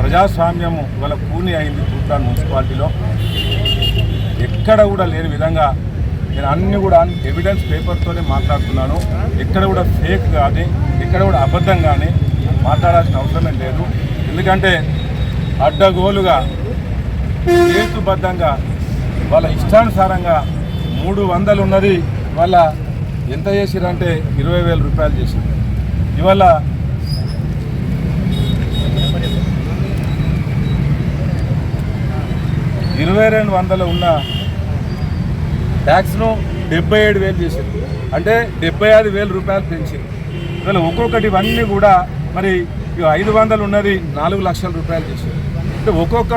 ప్రజాస్వామ్యము ఇవాళ కూని అయింది తూప్రాన్ మున్సిపాలిటీలో. ఎక్కడ కూడా లేని విధంగా నేను అన్ని కూడా ఎవిడెన్స్ పేపర్తోనే మాట్లాడుతున్నాను. ఎక్కడ కూడా ఫేక్ కానీ ఎక్కడ కూడా అబద్ధం కానీ మాట్లాడాల్సిన అవసరమే లేదు. ఎందుకంటే అడ్డగోలుగా హేతుబద్ధంగా వాళ్ళ ఇష్టానుసారంగా మూడు వందలు ఉన్నది వాళ్ళ ఎంత చేసిరంటే ఇరవై వేల రూపాయలు చేసింది. ఇవాళ ఇరవై రెండు వందలు ఉన్న ట్యాక్స్ను డెబ్బై ఏడు వేలు చేసింది. అంటే డెబ్బై ఐదు వేల రూపాయలు పెంచింది. ఇవాళ ఒక్కొక్కటి ఇవన్నీ కూడా మరి ఐదు వందలు ఉన్నది నాలుగు లక్షల రూపాయలు చేసింది అంటే ఒక్కొక్క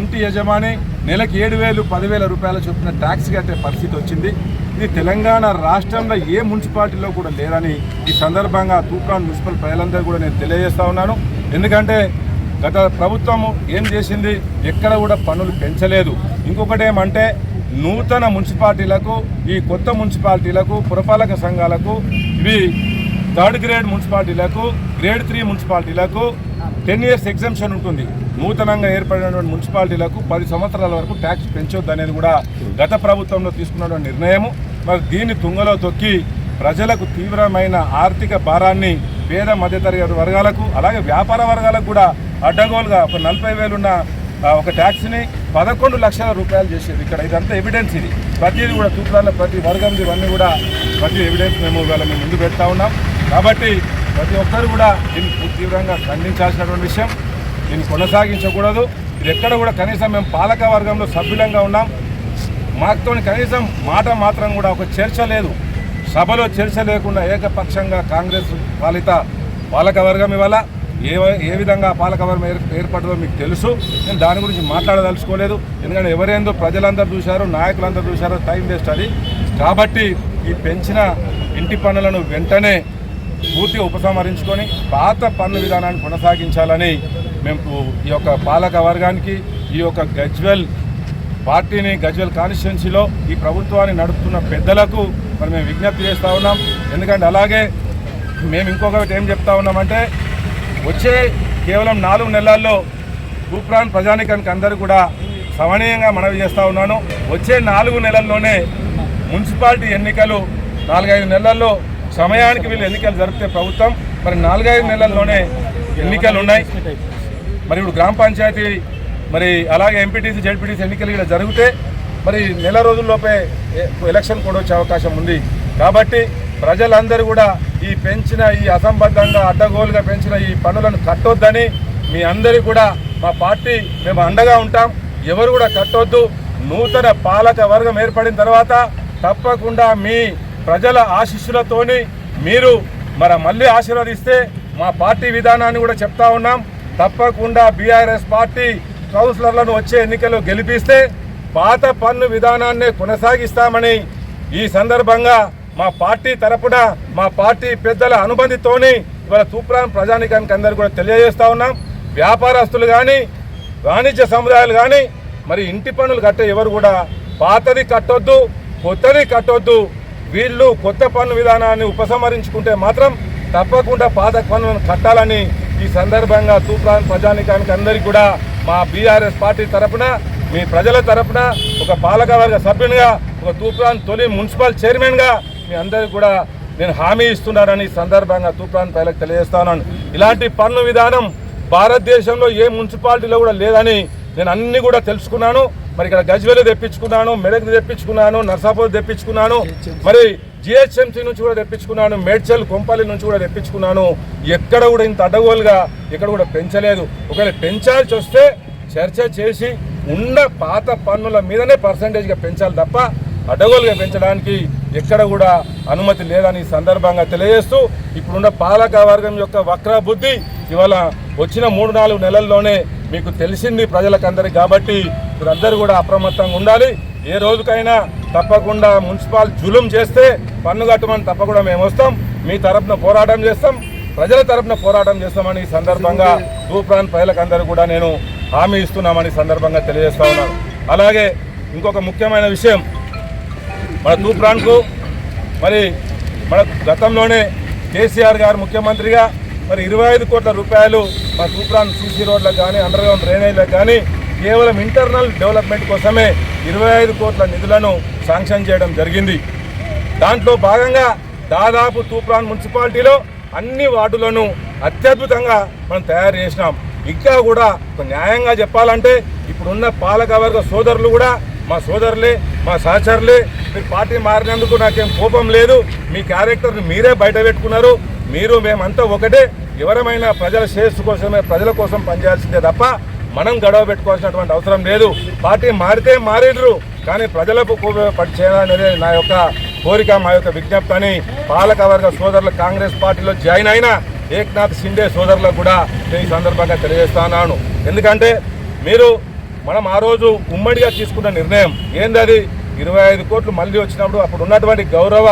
ఇంటి యజమాని నెలకి ఏడు వేలు పదివేల రూపాయల చొప్పున ట్యాక్స్ కట్టే పరిస్థితి వచ్చింది. ఇది తెలంగాణ రాష్ట్రంలో ఏ మున్సిపాలిటీలో కూడా లేదని ఈ సందర్భంగా తూప్రాన్ మున్సిపల్ ప్రజలందరూ కూడా నేను తెలియజేస్తా ఉన్నాను. ఎందుకంటే గత ప్రభుత్వము ఏం చేసింది? ఎక్కడ కూడా పన్నులు పెంచలేదు. ఇంకొకటి ఏమంటే నూతన మున్సిపాలిటీలకు ఈ కొత్త మున్సిపాలిటీలకు పురపాలక సంఘాలకు ఇవి థర్డ్ గ్రేడ్ మున్సిపాలిటీలకు గ్రేడ్ త్రీ మున్సిపాలిటీలకు టెన్ ఇయర్స్ ఎగ్జామ్షన్ ఉంటుంది. నూతనంగా ఏర్పడినటువంటి మున్సిపాలిటీలకు పది సంవత్సరాల వరకు ట్యాక్స్ పెంచొద్దు అనేది కూడా గత ప్రభుత్వంలో తీసుకున్నటువంటి నిర్ణయము. మరి దీన్ని తుంగలో తొక్కి ప్రజలకు తీవ్రమైన ఆర్థిక భారాన్ని పేద మధ్యతరగతి వర్గాలకు అలాగే వ్యాపార వర్గాలకు కూడా అడ్డగోలుగా ఒక నలభై వేలున్న ఒక ట్యాక్స్ని పదకొండు లక్షల రూపాయలు చేసేది. ఇక్కడ ఇదంతా ఎవిడెన్స్ ఇది. ప్రతిది కూడా తూప్రాల ప్రతి వర్గం ఇవన్నీ కూడా ప్రతి ఎవిడెన్స్ మేము ఇవాళ మేము ముందు పెడతా ఉన్నాం. కాబట్టి ప్రతి ఒక్కరు కూడా దీన్ని తీవ్రంగా ఖండించాల్సినటువంటి విషయం. దీన్ని కొనసాగించకూడదు. ఇది ఎక్కడ కూడా కనీసం మేము పాలక వర్గంలో సభ్యులంగా ఉన్నాం. మాతో కనీసం మాట మాత్రం కూడా ఒక చర్చ లేదు. సభలో చర్చ లేకుండా ఏకపక్షంగా కాంగ్రెస్ పాలిత పాలకవర్గం ఇవాళ ఏ ఏ విధంగా పాలకవర్గం ఏర్ ఏర్పడదో మీకు తెలుసు. నేను దాని గురించి మాట్లాడదలుచుకోలేదు. ఎందుకంటే ఎవరేందో ప్రజలందరూ చూశారు నాయకులందరూ చూశారో టైం వేస్ట్ అది. కాబట్టి ఈ పెంచిన ఇంటి పనులను వెంటనే పూర్తిగా ఉపసంహరించుకొని పాత పన్ను విధానాన్ని కొనసాగించాలని మేము ఈ యొక్క పాలక వర్గానికి ఈ యొక్క గజ్వెల్ పార్టీని గజ్వెల్ కాన్స్టిట్యున్సీలో ఈ ప్రభుత్వాన్ని నడుపుతున్న పెద్దలకు మరి మేము విజ్ఞప్తి చేస్తూ ఉన్నాం. ఎందుకంటే అలాగే మేము ఇంకొకటి ఏం చెప్తా ఉన్నామంటే వచ్చే కేవలం నాలుగు నెలల్లో భూప్రాన్ ప్రజానికానికి అందరూ కూడా సమనీయంగా మనవి చేస్తూ ఉన్నాను. వచ్చే నాలుగు నెలల్లోనే మున్సిపాలిటీ ఎన్నికలు నాలుగైదు నెలల్లో సమయానికి వీళ్ళు ఎన్నికలు జరిపితే ప్రభుత్వం మరి నాలుగైదు నెలల్లోనే ఎన్నికలు ఉన్నాయి. మరి ఇప్పుడు గ్రామ పంచాయతీ మరి అలాగే ఎంపీటీసీ జడ్పీటీసీ ఎన్నికలు ఇలా జరిగితే మరి నెల రోజుల్లోపే ఎలక్షన్ కూడా వచ్చే అవకాశం ఉంది. కాబట్టి ప్రజలందరూ కూడా ఈ పెంచిన ఈ అసంబద్ధంగా అడ్డగోలుగా పెంచిన ఈ పనులను కట్టొద్దని మీ అందరికీ కూడా మా పార్టీ మేము అండగా ఉంటాం. ఎవరు కూడా కట్టొద్దు. నూతన పాలక వర్గం ఏర్పడిన తర్వాత తప్పకుండా మీ ప్రజల ఆశీస్సులతోని మీరు మరి మళ్ళీ ఆశీర్వదిస్తే మా పార్టీ విధానాన్ని కూడా చెప్తా ఉన్నాం. తప్పకుండా బీఆర్ఎస్ పార్టీ కౌన్సిలర్లను వచ్చే ఎన్నికల్లో గెలిపిస్తే పాత పన్ను విధానాన్ని కొనసాగిస్తామని ఈ సందర్భంగా మా పార్టీ తరపున మా పార్టీ పెద్దల అనుబంధితోని ఇవాళ తూప్రాన్ ప్రజానికానికి అందరూ కూడా తెలియజేస్తా ఉన్నాం. వ్యాపారస్తులు కానీ వాణిజ్య సముదాయాలు కానీ మరి ఇంటి పన్నులు కట్టే ఎవరు కూడా పాతది కట్టొద్దు కొత్తది కట్టొద్దు. వీళ్ళు కొత్త పన్ను విధానాన్ని ఉపసంహరించుకుంటే మాత్రం తప్పకుండా పాత పన్నులను కట్టాలని ఈ సందర్భంగా తూప్రాన్ ప్రజానికానికి అందరికీ కూడా మా బీఆర్ఎస్ పార్టీ తరపున మీ ప్రజల తరపున ఒక పాలకవర్గ సభ్యునిగా ఒక తూప్రాన్ తొలి మున్సిపల్ చైర్మన్గా మీ అందరికీ కూడా నేను హామీ ఇస్తున్నానని సందర్భంగా తూప్రాన్ ప్రజలకు తెలియజేస్తాను ఇలాంటి పన్ను విధానం భారతదేశంలో ఏ మున్సిపాలిటీలో కూడా లేదని నేను అన్ని కూడా తెలుసుకున్నాను. మరి ఇక్కడ గజ్వేలు తెప్పించుకున్నాను మెడక్ తెప్పించుకున్నాను నర్సాపూర్ తెప్పించుకున్నాను మరి జిహెచ్ఎంసీ నుంచి కూడా తెప్పించుకున్నాను మేడ్చల్ కొంపల్లి నుంచి కూడా తెప్పించుకున్నాను. ఎక్కడ కూడా ఇంత అడ్డగోలుగా ఎక్కడ కూడా పెంచలేదు. ఒకవేళ పెంచాల్సి వస్తే చర్చ చేసి ఉన్న పాత పన్నుల మీదనే పర్సంటేజ్గా పెంచాలి తప్ప అడ్డగోలుగా పెంచడానికి ఎక్కడ కూడా అనుమతి లేదని ఈ సందర్భంగా తెలియజేస్తూ ఇప్పుడున్న పాలక వర్గం యొక్క వక్ర బుద్ధి ఇవాళ వచ్చిన మూడు నాలుగు నెలల్లోనే మీకు తెలిసింది ప్రజలకందరికీ కాబట్టి మీరందరూ కూడా అప్రమత్తంగా ఉండాలి. ఏ రోజుకైనా తప్పకుండా మున్సిపాల్ జులుం చేస్తే పన్ను కట్టమని తప్పకుండా మేము వస్తాం. మీ తరపున పోరాటం చేస్తాం. ప్రజల తరపున పోరాటం చేస్తామని ఈ సందర్భంగా తూప్రాన్ ప్రజలకందరూ కూడా నేను హామీ ఇస్తున్నామని సందర్భంగా తెలియజేస్తా ఉన్నాను. అలాగే ఇంకొక ముఖ్యమైన విషయం మన తూప్రాన్కు మరి మన గతంలోనే కేసీఆర్ గారు ముఖ్యమంత్రిగా మరి ఇరవై ఐదు కోట్ల రూపాయలు మా తూప్రాన్ సీసీ రోడ్లకు కానీ అండర్ గ్రౌండ్ డ్రైనేజ్లకు కానీ కేవలం ఇంటర్నల్ డెవలప్మెంట్ కోసమే ఇరవై ఐదు కోట్ల నిధులను శాంక్షన్ చేయడం జరిగింది. దాంట్లో భాగంగా దాదాపు తూప్రాన్ మున్సిపాలిటీలో అన్ని వార్డులను అత్యద్భుతంగా మనం తయారు చేసినాం. ఇంకా కూడా ఒక న్యాయంగా చెప్పాలంటే ఇప్పుడున్న పాలకవర్గ సోదరులు కూడా మా సోదరులే మా సహచరులే మీరు పార్టీ మారినందుకు నాకేం కోపం లేదు. మీ క్యారెక్టర్ని మీరే బయట పెట్టుకున్నారు. మీరు మేమంతా ఒకటే. ఎవరమైనా ప్రజల శ్రేయస్సు కోసమే ప్రజల కోసం పనిచేయాల్సిందే తప్ప మనం గడవ పెట్టుకోవాల్సినటువంటి అవసరం లేదు. పార్టీ మారితే మారిండ్రు కానీ ప్రజలకు పని చేయాలనేది నా యొక్క కోరిక మా యొక్క విజ్ఞప్తి అని పాలకవర్గ సోదరులు కాంగ్రెస్ పార్టీలో జాయిన్ అయిన ఏక్నాథ్ షిండే సోదరులకు కూడా నేను ఈ సందర్భంగా తెలియజేస్తున్నాను. ఎందుకంటే మీరు మనం ఆ రోజు ఉమ్మడిగా తీసుకున్న నిర్ణయం ఏందది? ఇరవై ఐదు కోట్లు మళ్ళీ వచ్చినప్పుడు అప్పుడు ఉన్నటువంటి గౌరవ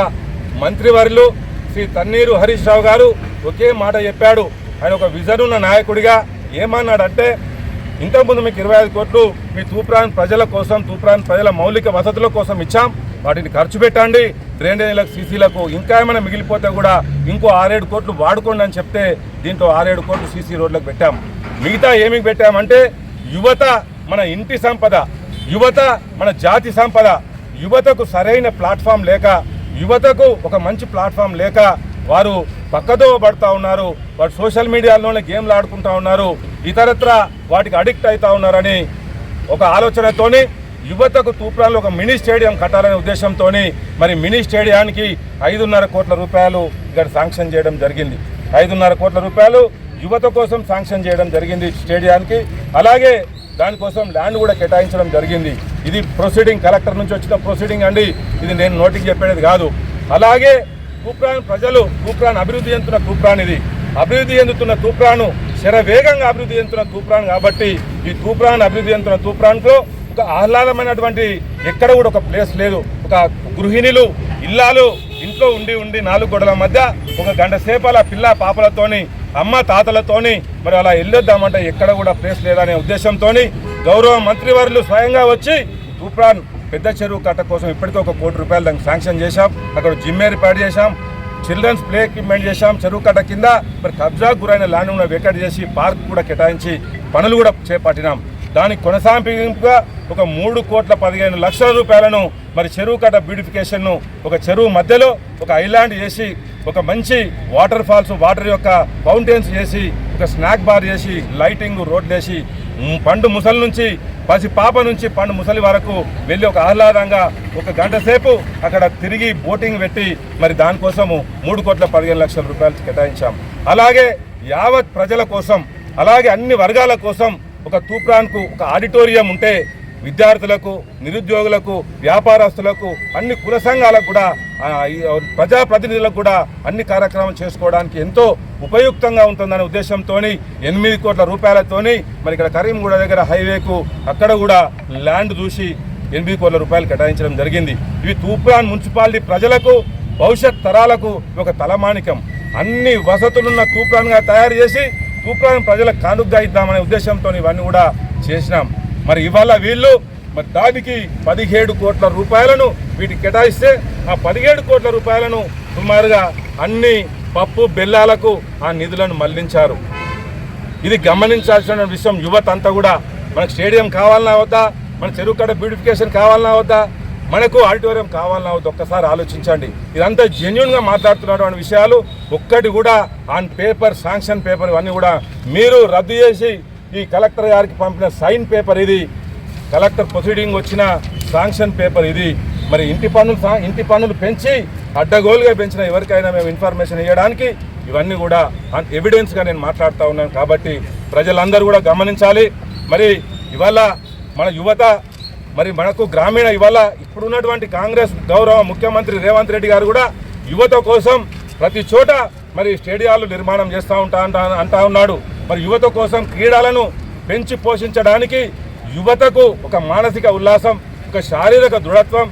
మంత్రివర్యులు శ్రీ తన్నీరు హరీష్ రావు గారు ఒకే మాట చెప్పాడు. ఆయన ఒక విజన్ ఉన్న నాయకుడిగా ఏమన్నాడంటే ఇంతకుముందు మీకు ఇరవై ఐదు కోట్లు మీ తూప్రాన్ ప్రజల కోసం తూప్రాన్ ప్రజల మౌలిక వసతుల కోసం ఇచ్చాం. వాటిని ఖర్చు పెట్టండి. డ్రైనేజీలకు సీసీలకు ఇంకా ఏమైనా మిగిలిపోతే కూడా ఇంకో ఆరేడు కోట్లు వాడుకోండి అని చెప్తే దీంట్లో ఆరేడు కోట్లు సీసీ రోడ్లకు పెట్టాం. మిగతా ఏమి పెట్టామంటే యువత మన ఇంటి సంపద యువత మన జాతి సంపద యువతకు సరైన ప్లాట్ఫామ్ లేక యువతకు ఒక మంచి ప్లాట్ఫామ్ లేక వారు పక్కదో పడతా ఉన్నారు వారు సోషల్ మీడియాలోనే గేమ్లు ఆడుకుంటా ఉన్నారు ఇతరత్ర వాటికి అడిక్ట్ అవుతా ఉన్నారని ఒక ఆలోచనతోని యువతకు తూప్రాన్లో ఒక మినీ స్టేడియం కట్టాలనే ఉద్దేశంతో మరి మినీ స్టేడియానికి ఐదున్నర కోట్ల రూపాయలు ఇక్కడ శాంక్షన్ చేయడం జరిగింది. ఐదున్నర కోట్ల రూపాయలు యువత కోసం శాంక్షన్ చేయడం జరిగింది స్టేడియానికి. అలాగే దానికోసం ల్యాండ్ కూడా కేటాయించడం జరిగింది. ఇది ప్రొసీడింగ్ కలెక్టర్ నుంచి వచ్చిన ప్రొసీడింగ్ అండి. ఇది నేను నోటికి చెప్పేది కాదు. అలాగే తూప్రాన్ ప్రజలు తూప్రాన్ అభివృద్ధి చెందుతున్న తూప్రాన్ ఇది. అభివృద్ధి చెందుతున్న తూప్రాను శరవేగంగా అభివృద్ధి చెందుతున్న తూప్రాన్ కాబట్టి ఈ తూప్రాన్ అభివృద్ధి చెందుతున్న తూప్రాన్లో ఒక ఆహ్లాదమైనటువంటి ఎక్కడ కూడా ఒక ప్లేస్ లేదు. ఒక గృహిణులు ఇల్లాలు ఇంట్లో ఉండి ఉండి నాలుగు గొడవల మధ్య ఒక గంట సేపు అలా పిల్ల పాపలతోని అమ్మ తాతలతోని మరి అలా వెళ్ళొద్దామంటే ఎక్కడ కూడా ప్లేస్ లేదనే ఉద్దేశంతో గౌరవ మంత్రివర్యులు స్వయంగా వచ్చి తూప్రాన్ పెద్ద చెరువు కట్ట కోసం ఇప్పటికే ఒక కోటి రూపాయలు దానికి శాంక్షన్ చేశాం. అక్కడ జిమ్ ఏర్పాటు చేశాం. చిల్డ్రన్స్ ప్లే ఎక్విప్మెంట్ చేశాం. చెరువు కట్ట కింద మరి కబ్జా గురైన ల్యాండ్ ఉన్న చేసి పార్క్ కూడా కేటాయించి పనులు కూడా చేపట్టినాం. దానికి కొనసాగింపుగా ఒక మూడు కోట్ల పదిహేను లక్షల రూపాయలను మరి చెరువు కట్ట బ్యూటిఫికేషన్ను ఒక చెరువు మధ్యలో ఒక ఐలాండ్ చేసి ఒక మంచి వాటర్ ఫాల్స్ వాటర్ యొక్క ఫౌంటైన్స్ చేసి ఒక స్నాక్ బార్ చేసి లైటింగ్ రోడ్లు వేసి పండు ముసలి నుంచి పసి పాప నుంచి పండు ముసలి వరకు వెళ్ళి ఒక ఆహ్లాదంగా ఒక గంట సేపు అక్కడ తిరిగి బోటింగ్ పెట్టి మరి దానికోసము మూడు కోట్ల పదిహేను లక్షల రూపాయలు కేటాయించాం. అలాగే యావత్ ప్రజల కోసం అలాగే అన్ని వర్గాల కోసం ఒక తూప్రాన్కు ఒక ఆడిటోరియం ఉంటే విద్యార్థులకు నిరుద్యోగులకు వ్యాపారస్తులకు అన్ని కుల సంఘాలకు కూడా ప్రజాప్రతినిధులకు కూడా అన్ని కార్యక్రమాలు చేసుకోవడానికి ఎంతో ఉపయుక్తంగా ఉంటుందనే ఉద్దేశంతో ఎనిమిది కోట్ల రూపాయలతోని మరి ఇక్కడ కరీంగూడ దగ్గర హైవేకు అక్కడ కూడా ల్యాండ్ చూసి ఎనిమిది కోట్ల రూపాయలు కేటాయించడం జరిగింది. ఇవి తూప్రాన్ మున్సిపాలిటీ ప్రజలకు భవిష్యత్ తరాలకు ఒక తలమానికం. అన్ని వసతులున్న తూప్రాన్గా తయారు చేసి తూప్రాన్ ప్రజలకు కానుగ్గా ఇద్దామనే ఉద్దేశంతో ఇవన్నీ కూడా చేసినాం. మరి ఇవాళ వీళ్ళు మరి దానికి పదిహేడు కోట్ల రూపాయలను వీటికి కేటాయిస్తే ఆ పదిహేడు కోట్ల రూపాయలను సుమారుగా అన్ని పప్పు బెల్లాలకు ఆ నిధులను మళ్ళించారు. ఇది గమనించాల్సిన విషయం యువత అంతా కూడా. మనకు స్టేడియం కావాలన్నా వద్దా? మన చెరువు కడ బ్యూటిఫికేషన్ కావాలన్నా వద్దా? మనకు ఆడిటోరియం కావాలన్నా వద్దా? ఒక్కసారి ఆలోచించండి. ఇదంతా జెన్యున్గా మాట్లాడుతున్నటువంటి విషయాలు ఒక్కటి కూడా ఆన్ పేపర్ శాంక్షన్ పేపర్ ఇవన్నీ కూడా మీరు రద్దు చేసి ఈ కలెక్టర్ గారికి పంపిన సైన్ పేపర్ ఇది. కలెక్టర్ ప్రొసీడింగ్ వచ్చిన శాంక్షన్ పేపర్ ఇది. మరి ఇంటి పన్నులు ఇంటి పన్నులు పెంచి అడ్డగోలుగా పెంచిన ఎవరికైనా మేము ఇన్ఫర్మేషన్ ఇవ్వడానికి ఇవన్నీ కూడా అన్- ఎవిడెన్స్గా నేను మాట్లాడుతూ ఉన్నాను కాబట్టి ప్రజలందరూ కూడా గమనించాలి. మరి ఇవాళ మన యువత మరి మనకు గ్రామీణ ఇవాళ ఇప్పుడున్నటువంటి కాంగ్రెస్ గౌరవ ముఖ్యమంత్రి రేవంత్ రెడ్డి గారు కూడా యువత కోసం ప్రతి చోట మరి స్టేడియాలు నిర్మాణం చేస్తూ ఉంటా అంటా అంటా ఉన్నాడు. మరి యువత కోసం క్రీడలను పెంచి పోషించడానికి యువతకు ఒక మానసిక ఉల్లాసం ఒక శారీరక దృఢత్వం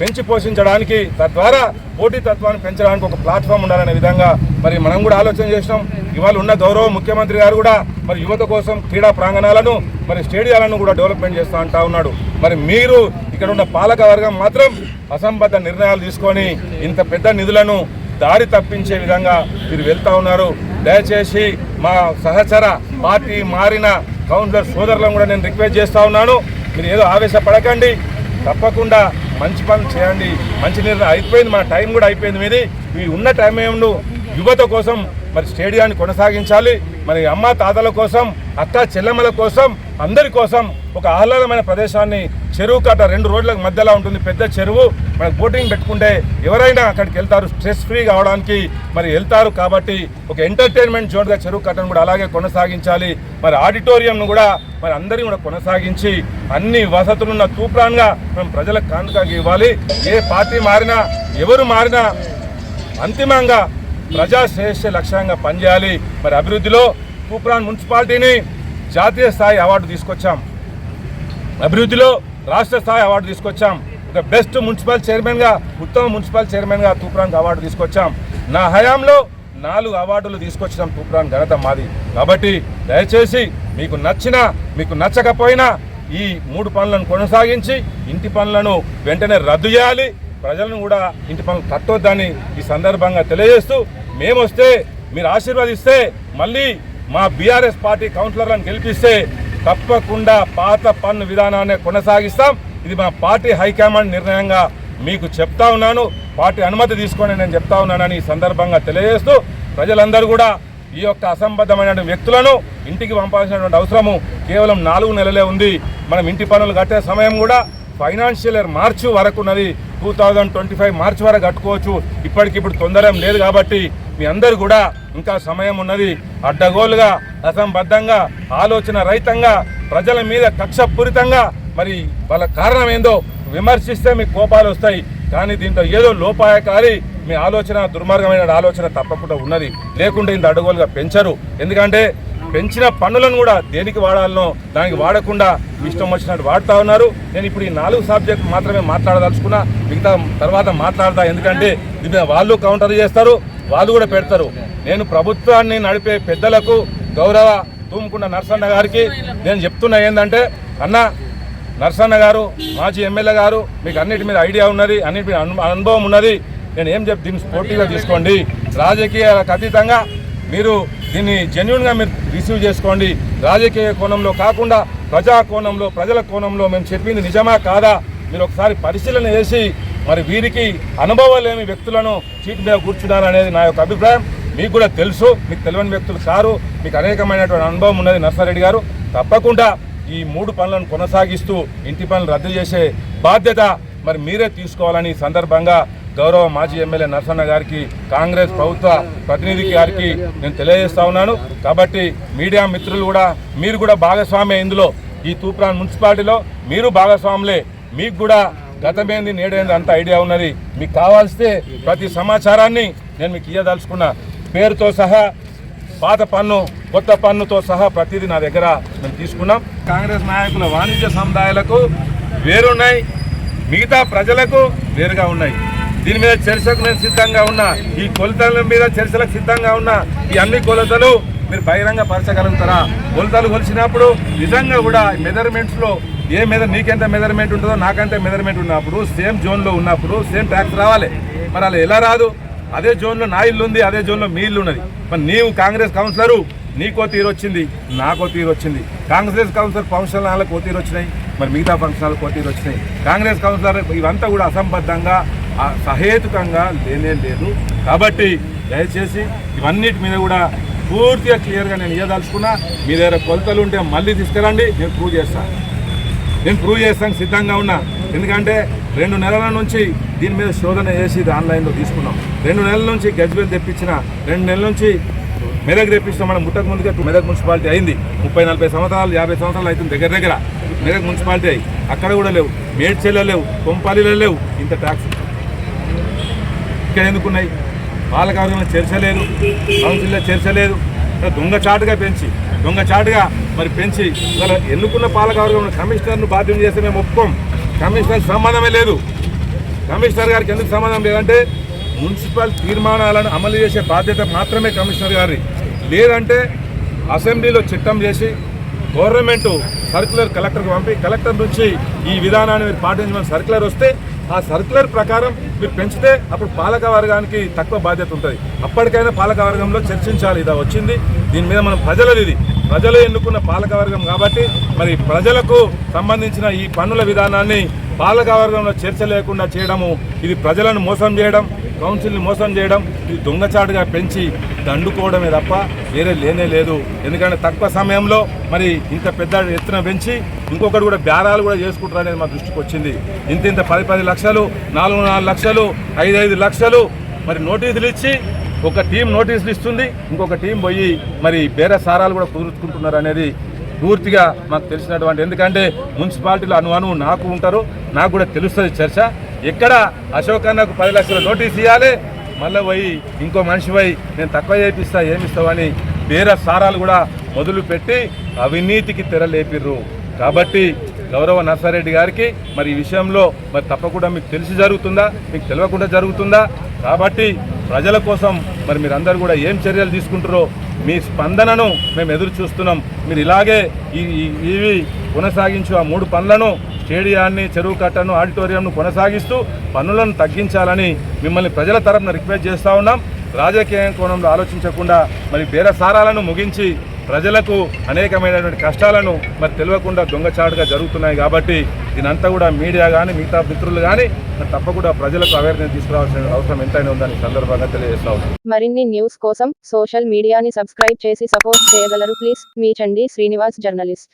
పెంచి పోషించడానికి తద్వారా పోటీతత్వాన్ని పెంచడానికి ఒక ప్లాట్ఫామ్ ఉండాలనే విధంగా మరి మనం కూడా ఆలోచన చేసినాం. ఇవాళ ఉన్న గౌరవ ముఖ్యమంత్రి గారు కూడా మరి యువత కోసం క్రీడా ప్రాంగణాలను మరి స్టేడియాలను కూడా డెవలప్మెంట్ చేస్తూ అంటా ఉన్నాడు. మరి మీరు ఇక్కడ ఉన్న పాలక వర్గం మాత్రం అసంబద్ధ నిర్ణయాలు తీసుకొని ఇంత పెద్ద నిధులను దారి తప్పించే విధంగా మీరు వెళ్తూ ఉన్నారు. దయచేసి మా సహచర పార్టీ మారిన కౌన్సిలర్ సోదరులను కూడా నేను రిక్వెస్ట్ చేస్తా ఉన్నాను. మీరు ఏదో ఆవేశపడకండి. తప్పకుండా మంచి పనులు చేయండి. మంచి నిర్ణయం అయిపోయింది. మన టైం కూడా అయిపోయింది మీది. ఈ ఉన్న టైం ఏమి యువత కోసం మరి స్టేడియాన్ని కొనసాగించాలి. మరి అమ్మ తాతల కోసం అత్త చెల్లెమ్మల కోసం అందరి కోసం ఒక ఆహ్లాదమైన ప్రదేశాన్ని చెరువు కట్ట రెండు రోడ్ల మధ్యలో ఉంటుంది పెద్ద చెరువు. మనకు బోటింగ్ పెట్టుకుంటే ఎవరైనా అక్కడికి వెళ్తారు స్ట్రెస్ ఫ్రీ కావడానికి మరి వెళ్తారు కాబట్టి ఒక ఎంటర్టైన్మెంట్ జోన్గా చెరువు కట్టను కూడా అలాగే కొనసాగించాలి. మరి ఆడిటోరియంను కూడా మరి అందరినీ కూడా కొనసాగించి అన్ని వసతులున్న తూప్రాన్గా మనం ప్రజలకు కానుకగా ఇవ్వాలి. ఏ పార్టీ మారినా ఎవరు మారినా అంతిమంగా ప్రజా శ్రేష్ఠ లక్ష్యంగా పనిచేయాలి. మరి అభివృద్ధిలో తూప్రాన్ మున్సిపాలిటీని జాతీయ స్థాయి అవార్డు తీసుకొచ్చాం. అభివృద్ధిలో రాష్ట్ర స్థాయి అవార్డు తీసుకొచ్చాం. ఒక బెస్ట్ మున్సిపల్ చైర్మన్గా ఉత్తమ మున్సిపల్ చైర్మన్గా తూప్రాన్కి అవార్డు తీసుకొచ్చాం. నా హయాంలో నాలుగు అవార్డులు తీసుకొచ్చినాం తూప్రాన్ ఘనత మాది. కాబట్టి దయచేసి మీకు నచ్చిన మీకు నచ్చకపోయినా ఈ మూడు పనులను కొనసాగించి ఇంటి పనులను వెంటనే రద్దు చేయాలి. ప్రజలను కూడా ఇంటి పనులు కట్టొద్దని ఈ సందర్భంగా తెలియజేస్తూ మేము వస్తే మీరు ఆశీర్వదిస్తే మళ్ళీ మా బీఆర్ఎస్ పార్టీ కౌన్సిలర్లను గెలిపిస్తే తప్పకుండా పాత పన్ను విధానాన్ని కొనసాగిస్తాం. ఇది మా పార్టీ హైకమాండ్ నిర్ణయంగా మీకు చెప్తా ఉన్నాను. పార్టీ అనుమతి తీసుకొని నేను చెప్తా ఉన్నానని ఈ సందర్భంగా తెలియజేస్తూ ప్రజలందరూ కూడా ఈ యొక్క అసంబద్ధమైన వ్యక్తులను ఇంటికి పంపాల్సినటువంటి అవసరము కేవలం నాలుగు నెలలే ఉంది. మనం ఇంటి పనులు కట్టే సమయం కూడా ఫైనాన్షియల్ ఇయర్ మార్చి వరకు ఉన్నది. Two thousand twenty five March వరకు కట్టుకోవచ్చు. ఇప్పటికిప్పుడు తొందర లేదు కాబట్టి మీ అందరు కూడా ఇంకా సమయం ఉన్నది. అడ్డగోలుగా అసంబద్ధంగా ఆలోచన రహితంగా ప్రజల మీద కక్షపూరితంగా మరి వాళ్ళ కారణం ఏందో విమర్శిస్తే మీకు కోపాలు వస్తాయి. కానీ దీంట్లో ఏదో లోపాయకారి మీ ఆలోచన దుర్మార్గమైన ఆలోచన తప్పకుండా ఉన్నది. లేకుంటే ఇంత అడ్డగోలుగా పెంచరు. ఎందుకంటే పెంచిన పన్నులను కూడా దేనికి వాడాలనో దానికి వాడకుండా ఇష్టం వచ్చినట్టు వాడుతూ ఉన్నారు. నేను ఇప్పుడు ఈ నాలుగు సబ్జెక్ట్ మాత్రమే మాట్లాడదలుచుకున్నా. మిగతా తర్వాత మాట్లాడతా. ఎందుకంటే దీని మీద వాళ్ళు కౌంటర్ చేస్తారు వాళ్ళు కూడా పెడతారు. నేను ప్రభుత్వాన్ని నడిపే పెద్దలకు గౌరవ తూముకున్న నరసన్న గారికి నేను చెప్తున్నా ఏంటంటే అన్న నరసన్న గారు మాజీ ఎమ్మెల్యే గారు మీకు అన్నిటి మీద ఐడియా ఉన్నది అన్నిటి మీద అనుభవం ఉన్నది. నేను ఏం చెప్ దీన్ని స్పోర్టివ్గా తీసుకోండి. రాజకీయాలకు అతీతంగా మీరు దీన్ని జెన్యున్గా మీరు రిసీవ్ చేసుకోండి. రాజకీయ కోణంలో కాకుండా ప్రజా కోణంలో ప్రజల కోణంలో మేము చెప్పింది నిజమా కాదా? మీరు ఒకసారి పరిశీలన చేసి మరి వీరికి అనుభవం లేని వ్యక్తులను చీటి మీద కూర్చున్నారనేది నా యొక్క అభిప్రాయం. మీకు కూడా తెలుసు మీకు తెలియని వ్యక్తులు సారు మీకు అనేకమైనటువంటి అనుభవం ఉన్నది నర్సారెడ్డి గారు. తప్పకుండా ఈ మూడు పనులను కొనసాగిస్తూ ఇంటి పనులు రద్దు చేసే బాధ్యత మరి మీరే తీసుకోవాలని ఈ సందర్భంగా గౌరవ మాజీ ఎమ్మెల్యే నరసన్న గారికి కాంగ్రెస్ ప్రభుత్వ ప్రతినిధి గారికి నేను తెలియజేస్తా ఉన్నాను. కాబట్టి మీడియా మిత్రులు కూడా మీరు కూడా భాగస్వామ్య ఇందులో. ఈ తూప్రాన్ మున్సిపాలిటీలో మీరు భాగస్వాములే. మీకు కూడా గతమేంది నేడేంది అంత ఐడియా ఉన్నది. మీకు కావాల్స్తే ప్రతి సమాచారాన్ని నేను మీకు ఇయ్యదలుచుకున్నా. పేరుతో సహా పాత పన్ను కొత్త పన్నుతో సహా ప్రతిదీ నా దగ్గర మేము తీసుకున్నాం. కాంగ్రెస్ నాయకుల వాణిజ్య సముదాయాలకు వేరున్నాయి. మిగతా ప్రజలకు వేరుగా ఉన్నాయి. దీని మీద చర్చకు నేను సిద్ధంగా ఉన్నా. ఈ కొలతల మీద చర్చలకు సిద్ధంగా ఉన్నా. ఈ అన్ని కొలతలు మీరు బహిరంగ పరచగలుగుతారా? కొలతలు కొలిచినప్పుడు నిజంగా కూడా మెజర్మెంట్స్లో ఏ మెజర్ నీకెంత మెజర్మెంట్ ఉంటుందో నాకంటే మెజర్మెంట్ ఉన్నప్పుడు సేమ్ జోన్లో ఉన్నప్పుడు సేమ్ ట్యాక్స్ రావాలి. మరి అలా ఎలా రాదు? అదే జోన్లో నా ఇల్లు ఉంది అదే జోన్లో మీ ఇల్లు ఉన్నది. మరి నీవు కాంగ్రెస్ కౌన్సిలరు నీకో తీరు వచ్చింది నాకో తీరు వచ్చింది. కాంగ్రెస్ కౌన్సిలర్ ఫంక్షన్ హాల్కి ఓ తీరు వచ్చినాయి మరి మిగతా ఫంక్షన్ హాల్కి ఓ తీరు వచ్చినాయి. కాంగ్రెస్ కౌన్సిలర్ ఇవంతా కూడా అసంబద్ధంగా సహేతుకంగా లేనే లేదు. కాబట్టి దయచేసి ఇవన్నిటి మీద కూడా పూర్తిగా క్లియర్గా నేను ఇయ్యదలుచుకున్నా. మీ దగ్గర కొలతలు ఉంటే మళ్ళీ తీసుకురండి. నేను ప్రూవ్ చేస్తాను నేను ప్రూవ్ చేస్తాను సిద్ధంగా ఉన్నా. ఎందుకంటే రెండు నెలల నుంచి దీని మీద శోధన చేసి ఇది ఆన్లైన్లో తీసుకున్నాం. రెండు నెలల నుంచి గజ్బెల్ తెప్పించిన రెండు నెలల నుంచి మెదక్ తెప్పించిన మనం ముట్టకు ముందుగా మెదక్ మున్సిపాలిటీ అయింది. ముప్పై నలభై సంవత్సరాలు యాభై సంవత్సరాలు అవుతుంది దగ్గర దగ్గర. మెదక్ మున్సిపాలిటీ అయ్యి అక్కడ కూడా లేవు. మేడ్చెల్లో లేవు. కొంపాలిలో లేవు. ఇంత ట్యాక్స్ ఇక్కడ ఎందుకున్నాయి? పాలకవర్గంలో చేర్చలేదు కౌన్సిల్లో చేర్చలేదు దొంగచాటుగా దొంగ చాటుగా పెంచి దొంగ చాటుగా మరి పెంచి ఇవాళ ఎన్నుకున్న పాలకవర్గంలో కమిషనర్ను బాధ్యం చేస్తే మేము ఒప్పుకోం. కమిషనర్ సంబంధమే లేదు. కమిషనర్ గారికి ఎందుకు సంబంధం లేదంటే మున్సిపల్ తీర్మానాలను అమలు చేసే బాధ్యత మాత్రమే కమిషనర్ గారి లేదంటే అసెంబ్లీలో చిట్టం చేసి గవర్నమెంట్ సర్క్యులర్ కలెక్టర్కి పంపి కలెక్టర్ నుంచి ఈ విధానాన్ని మీరు పాటించమని సర్క్యులర్ వస్తే ఆ సర్క్యులర్ ప్రకారం మీరు పెంచితే అప్పుడు పాలక వర్గానికి తక్కువ బాధ్యత ఉంటుంది. అప్పటికైనా పాలక వర్గంలో చర్చించాలి. ఇది వచ్చింది. దీని మీద మనం ప్రజలది ఇది. ప్రజలు ఎన్నుకున్న పాలక వర్గం కాబట్టి మరి ప్రజలకు సంబంధించిన ఈ పన్నుల విధానాన్ని పాలక వర్గంలో చర్చ లేకుండా చేయడము ఇది ప్రజలను మోసం చేయడం కౌన్సిల్ని మోసం చేయడం ఇది దొంగచాటుగా పెంచి దండుకోవడమే తప్ప వేరే లేనే లేదు. ఎందుకంటే తక్కువ సమయంలో మరి ఇంత పెద్ద ఎత్తున పెంచి ఇంకొకటి కూడా బేరాలు కూడా చేసుకుంటారు అనేది మా దృష్టికి వచ్చింది. ఇంత ఇంత పది పది లక్షలు నాలుగు నాలుగు లక్షలు ఐదు ఐదు లక్షలు మరి నోటీసులు ఇచ్చి ఒక టీం నోటీసులు ఇస్తుంది. ఇంకొక టీం పోయి మరి బేరే సారాలు కూడా కుదుర్చుకుంటున్నారు అనేది పూర్తిగా మాకు తెలిసినటువంటి ఎందుకంటే మున్సిపాలిటీలో అను అను నాకు ఉంటారు. నాకు కూడా తెలుస్తుంది చర్చ. ఎక్కడ అశోక్ అన్నకు పది లక్షల నోటీస్ ఇవ్వాలి మళ్ళీ పోయి ఇంకో మనిషి పోయి నేను తక్కువ చేపిస్తా ఏమిస్తావని వేరే సారాలు కూడా మొదలు పెట్టి అవినీతికి తెరలేపిర్రు కాబట్టి గౌరవ నర్సారెడ్డి గారికి మరి ఈ విషయంలో మరి తప్పకుండా మీకు తెలిసి జరుగుతుందా? మీకు తెలియకుండా జరుగుతుందా? కాబట్టి ప్రజల కోసం మరి మీరందరూ కూడా ఏం చర్యలు తీసుకుంటారో మీ స్పందనను మేము ఎదురు చూస్తున్నాం. మీరు ఇలాగే ఈ ఈ- ఇవి కొనసాగించు ఆ మూడు పనులను స్టేడియాన్ని చెరువు కట్టను ఆడిటోరియంను కొనసాగిస్తూ పన్నులను తగ్గించాలని మిమ్మల్ని ప్రజల తరపున రిక్వెస్ట్ చేస్తూ ఉన్నాం. రాజకీయ కోణంలో ఆలోచించకుండా మరి బేరసారాలను ముగించి ప్రజలకు అనేకమైనటువంటి కష్టాలను మరి తెలియకుండా దొంగచాటుగా జరుగుతున్నాయి కాబట్టి దీనంతా కూడా మీడియా కానీ మిగతా మిత్రులు కానీ మరి తప్పకుండా ప్రజలకు అవేర్నెస్ తీసుకురావాల్సిన అవసరం ఎంతైనా ఉందని సందర్భంగా తెలియజేస్తా మరిన్ని న్యూస్ కోసం సోషల్ మీడియాని సబ్స్క్రైబ్ చేసి సపోర్ట్ చేయగలరు. ప్లీజ్ మీ చండి శ్రీనివాస్ జర్నలిస్ట్.